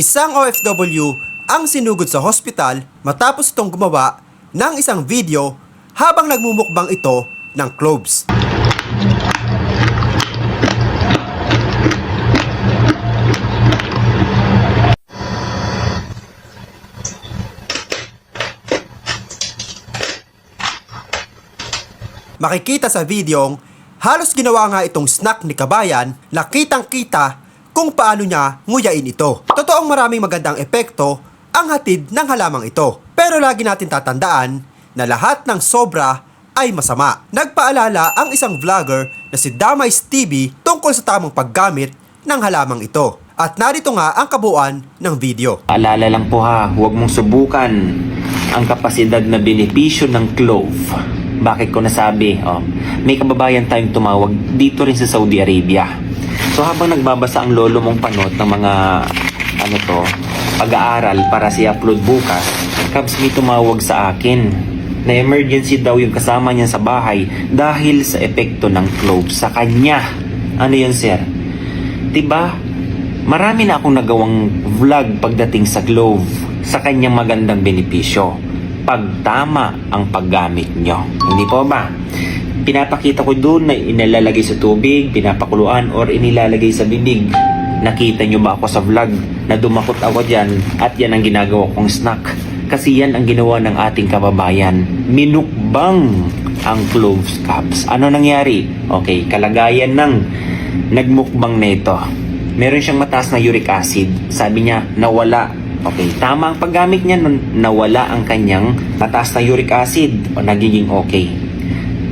Isang OFW ang sinugod sa hospital matapos itong gumawa ng isang video habang nagmumukbang ito ng cloves. Makikita sa videong halos ginawa nga itong snack ni Kabayan na kitang kita kung paano niya nguyain ito. Totoong maraming magandang epekto ang hatid ng halamang ito. Pero lagi natin tatandaan na lahat ng sobra ay masama. Nagpaalala ang isang vlogger na si Damay TV tungkol sa tamang paggamit ng halamang ito. At narito nga ang kabuuan ng video. Alala lang po ha, huwag mong subukan ang kapasidad na benepisyo ng clove. Bakit ko nasabi? Oh, may kababayan tayong tumawag dito rin sa Saudi Arabia. So habang nagbabasa ang lolo mong panot ng mga ano to, pag-aaral para si upload bukas, Kabs may tumawag sa akin na emergency daw yung kasama niya sa bahay dahil sa epekto ng clove sa kanya. Ano yun, sir? 'Di ba? Marami na akong nagawang vlog pagdating sa Glove sa kanyang magandang benepisyo. Pag tama ang paggamit nyo. Hindi po ba? Pinapakita ko doon na inalalagay sa tubig, pinapakuluan, or inilalagay sa bibig. Nakita nyo ba ako sa vlog na dumakot ako dyan at yan ang ginagawa kong snack? Kasi yan ang ginawa ng ating kababayan. Minukbang ang cloves cups. Ano nangyari? Okay, kalagayan ng nagmukbang na ito. Meron siyang mataas na uric acid. Sabi niya, nawala. Okay, tama ang paggamit niya nun, nawala ang kanyang mataas na uric acid o nagiging okay.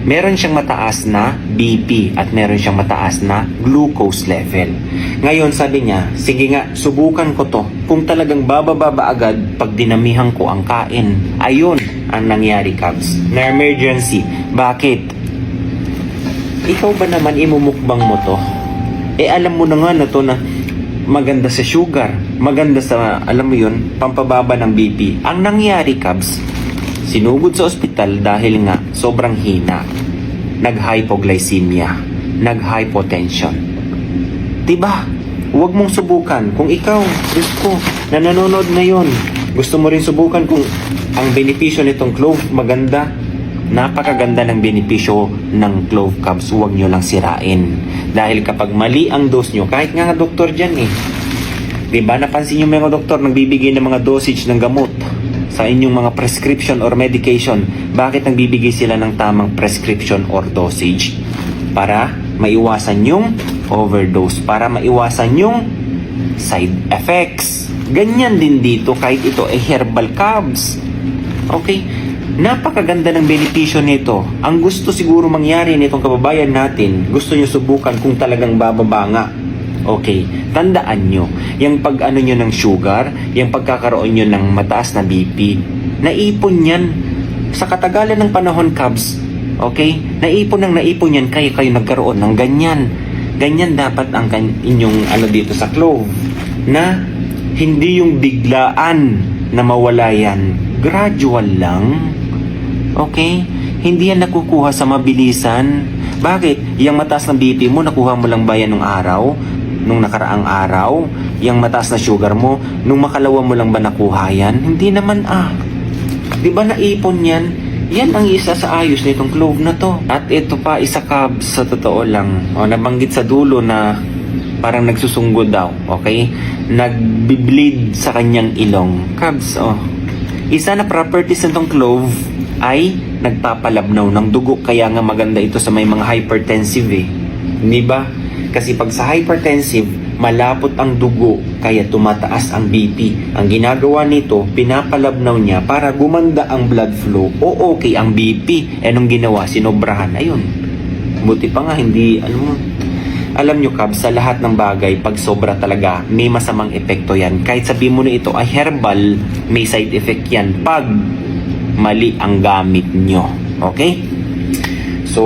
Meron siyang mataas na BP at meron siyang mataas na glucose level. Ngayon sabi niya, sige nga, subukan ko to. Kung talagang bababa ba agad pag dinamihan ko ang kain. Ayun ang nangyari, Cubs. Na emergency. Bakit? Ikaw ba naman imumukbang mo to? Eh alam mo na nga na to na maganda sa sugar, maganda sa, alam mo yun, pampababa ng BP. Ang nangyari, Cubs, sinugod sa ospital dahil nga sobrang hina. Nag-hypoglycemia, nag-hypotension. Diba? Huwag mong subukan. Kung ikaw, Diyos na nanonood ngayon, gusto mo rin subukan kung ang benepisyo nitong clove maganda, napakaganda ng benepisyo ng clove cups, huwag nyo lang sirain. Dahil kapag mali ang dose nyo, kahit nga doktor dyan eh, di ba napansin nyo mga doktor nagbibigay ng mga dosage ng gamot sa inyong mga prescription or medication, bakit nagbibigay sila ng tamang prescription or dosage? Para maiwasan yung overdose, para maiwasan yung side effects. Ganyan din dito kahit ito ay herbal carbs. Okay? Napakaganda ng benepisyo nito. Ang gusto siguro mangyari nitong kababayan natin, gusto nyo subukan kung talagang bababa nga. Okay, tandaan nyo, yung pag ano nyo ng sugar, yung pagkakaroon nyo ng mataas na BP, naipon yan sa katagalan ng panahon, Cubs. Okay? Naipon ng naipon yan, kaya kayo nagkaroon ng ganyan. Ganyan dapat ang inyong ano dito sa clove. Na hindi yung biglaan na mawala yan. Gradual lang. Okay? Hindi yan nakukuha sa mabilisan. Bakit? Yung mataas na BP mo, nakuha mo lang ba yan nung araw? Nung nakaraang araw? Yung mataas na sugar mo, nung makalawa mo lang ba nakuha yan? Hindi naman ah. Di ba naipon yan? Yan ang isa sa ayos nitong clove na to. At ito pa, isa kabs sa totoo lang. O, nabanggit sa dulo na parang nagsusunggod daw. Okay? Nagbi-bleed sa kanyang ilong. Kabs, oh. Isa na properties nitong clove ay nagpapalabnaw ng dugo. Kaya nga maganda ito sa may mga hypertensive eh. Di ba? Kasi pag sa hypertensive, malapot ang dugo kaya tumataas ang BP. Ang ginagawa nito, pinapalabnaw niya para gumanda ang blood flow o okay ang BP. Eh nung ginawa, sinobrahan. Ayun. Buti pa nga, hindi, ano mo, alam nyo, Kab, sa lahat ng bagay, pag sobra talaga, may masamang epekto yan. Kahit sabi mo na ito ay herbal, may side effect yan pag mali ang gamit nyo. Okay? So,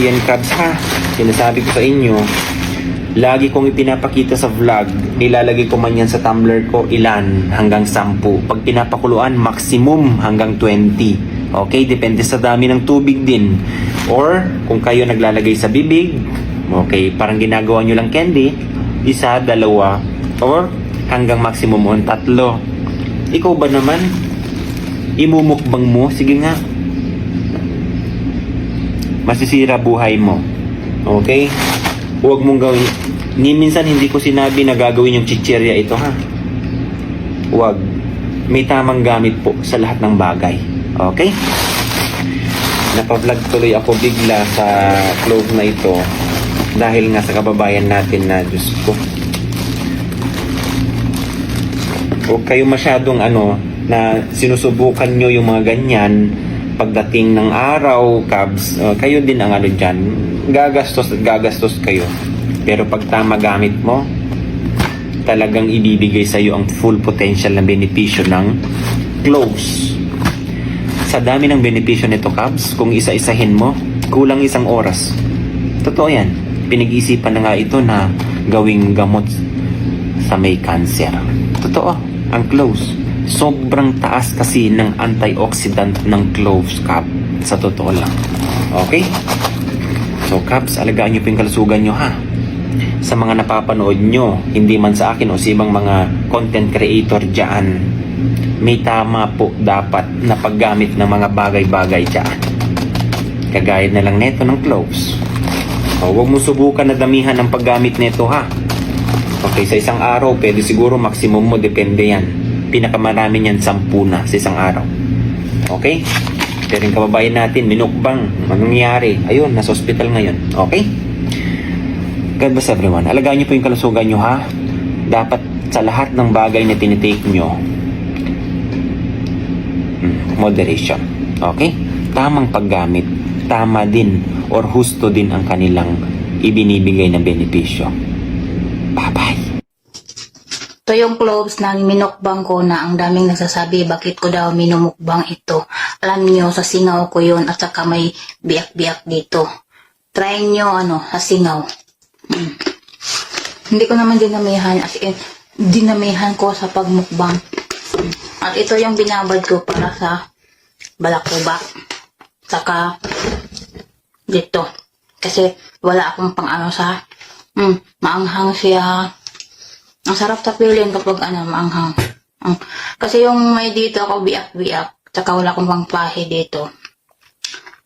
yan Kabs ha. Sinasabi ko sa inyo, lagi kong ipinapakita sa vlog, nilalagay ko man yan sa tumbler ko, ilan hanggang 10. Pag pinapakuluan, maximum hanggang 20. Okay? Depende sa dami ng tubig din. Or, kung kayo naglalagay sa bibig, okay, parang ginagawa nyo lang candy, isa, dalawa, or hanggang maximum mo tatlo. Ikaw ba naman? Imumukbang mo? Sige nga. Masisira buhay mo. Okay? Huwag mong gawin. Ni minsan hindi ko sinabi na gagawin yung chichirya ito ha. Huwag. May tamang gamit po sa lahat ng bagay. Okay? Napavlog tuloy ako bigla sa clove na ito dahil nga sa kababayan natin na Diyos ko. Huwag kayo masyadong ano na sinusubukan nyo yung mga ganyan pagdating ng araw, cabs, uh, kayo din ang ano dyan, gagastos at gagastos kayo. Pero pag tama gamit mo, talagang ibibigay sa iyo ang full potential na benepisyo ng cloves. Sa dami ng benepisyo nito, Cabs, kung isa-isahin mo, kulang isang oras. Totoo yan. Pinag-isipan na nga ito na gawing gamot sa may cancer. Totoo, ang cloves. Sobrang taas kasi ng antioxidant ng cloves, Cap. Sa totoo lang. Okay? So, Caps, alagaan nyo po yung kalusugan nyo, ha? Sa mga napapanood nyo, hindi man sa akin o sa ibang mga content creator dyan, may tama po dapat na paggamit ng mga bagay-bagay dyan. Kagaya na lang neto ng cloves. O, huwag mo subukan na damihan ng paggamit nito ha. Okay, sa isang araw, pwede siguro maximum mo, depende yan. Pinakamarami niyan, sampu na sa isang araw. Okay? Pero yung kababayan natin, minukbang, anong nangyari? Ayun, nasa hospital ngayon. Okay? God bless everyone. Alagaan niyo po yung kalusugan niyo ha. Dapat sa lahat ng bagay na tinitake niyo, mm, moderation. Okay? Tamang paggamit. Tama din or husto din ang kanilang ibinibigay na benepisyo. Ito yung cloves na minukbang ko na ang daming nagsasabi bakit ko daw minumukbang ito. Alam niyo sa singaw ko yun at saka may biyak-biyak dito. Try niyo ano, sa singaw. Mm. Hindi ko naman dinamihan as in, dinamihan ko sa pagmukbang. Mm. At ito yung binabad ko para sa balakubak. Saka dito. Kasi wala akong pang ano sa mm, maanghang siya. Ang sarap tapilin kapag ano, maanghang. Ang, kasi yung may dito ako biak-biak, tsaka wala akong pang pahi dito.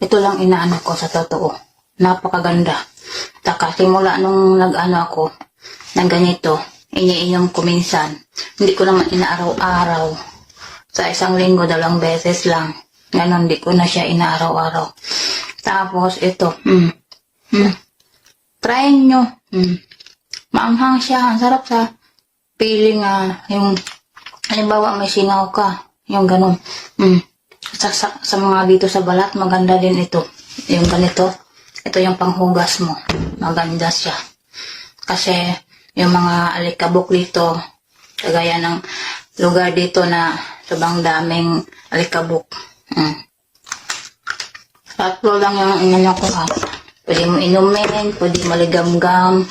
Ito lang inaano ko sa totoo. Napakaganda. Tsaka simula nung nag-ano ako, ng ganito, iniinom ko minsan. Hindi ko naman inaaraw-araw. Sa isang linggo, dalawang beses lang. Ganon, hindi ko na siya inaaraw-araw. Tapos, ito, mm, mm, try nyo. Mm, maanghang siya. Ang sarap sa feeling ah, yung, halimbawa may singaw ka, yung ganun. Mm. Sa, sa, sa mga dito sa balat, maganda din ito. Yung ganito, ito yung panghugas mo. Maganda siya. Kasi, yung mga alikabok dito, kagaya ng lugar dito na sobrang daming alikabok. Mm. Tatlo lang yung inano ko ha. Pwede mo inumin, pwede maligamgam.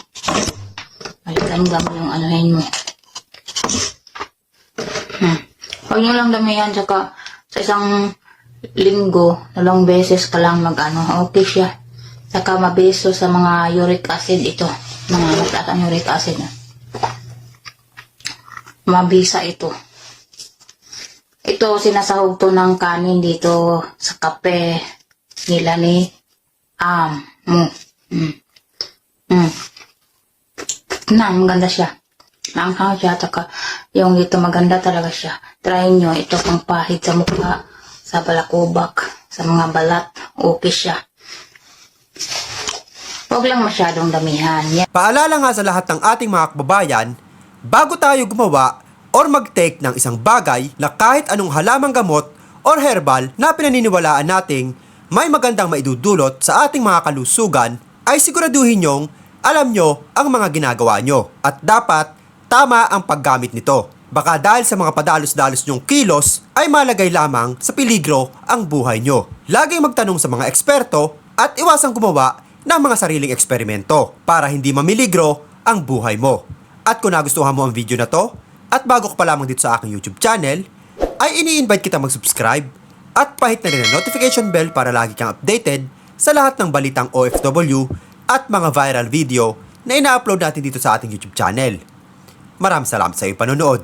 Maligamgam yung anuhin mo. Hmm. Huwag nyo lang damihan, tsaka sa isang linggo, dalawang beses ka lang mag-ano, okay siya. Saka mabeso sa mga uric acid ito. Mga mataas uric acid. Mabisa ito. Ito, sinasahog to ng kanin dito sa kape nila ni Am. Mo. Mm. Mm. Na, maganda siya. Maanghang siya, taka yung dito maganda talaga siya. Try nyo, ito pang pahid sa mukha, sa balakubak, sa mga balat, okay siya. Huwag lang masyadong damihan. Yan. Paalala nga sa lahat ng ating mga kababayan, bago tayo gumawa or mag-take ng isang bagay na kahit anong halamang gamot or herbal na pinaniniwalaan nating may magandang maidudulot sa ating mga kalusugan, ay siguraduhin nyong alam nyo ang mga ginagawa nyo at dapat tama ang paggamit nito. Baka dahil sa mga padalos-dalos nyong kilos ay malagay lamang sa peligro ang buhay nyo. Laging magtanong sa mga eksperto at iwasang gumawa ng mga sariling eksperimento para hindi mamiligro ang buhay mo. At kung nagustuhan mo ang video na to, at bago ka pa lamang dito sa aking YouTube channel, ay ini-invite kita mag-subscribe at pahit na rin ang notification bell para lagi kang updated sa lahat ng balitang OFW at mga viral video na ina-upload natin dito sa ating YouTube channel. Maraming salamat sa iyong panonood.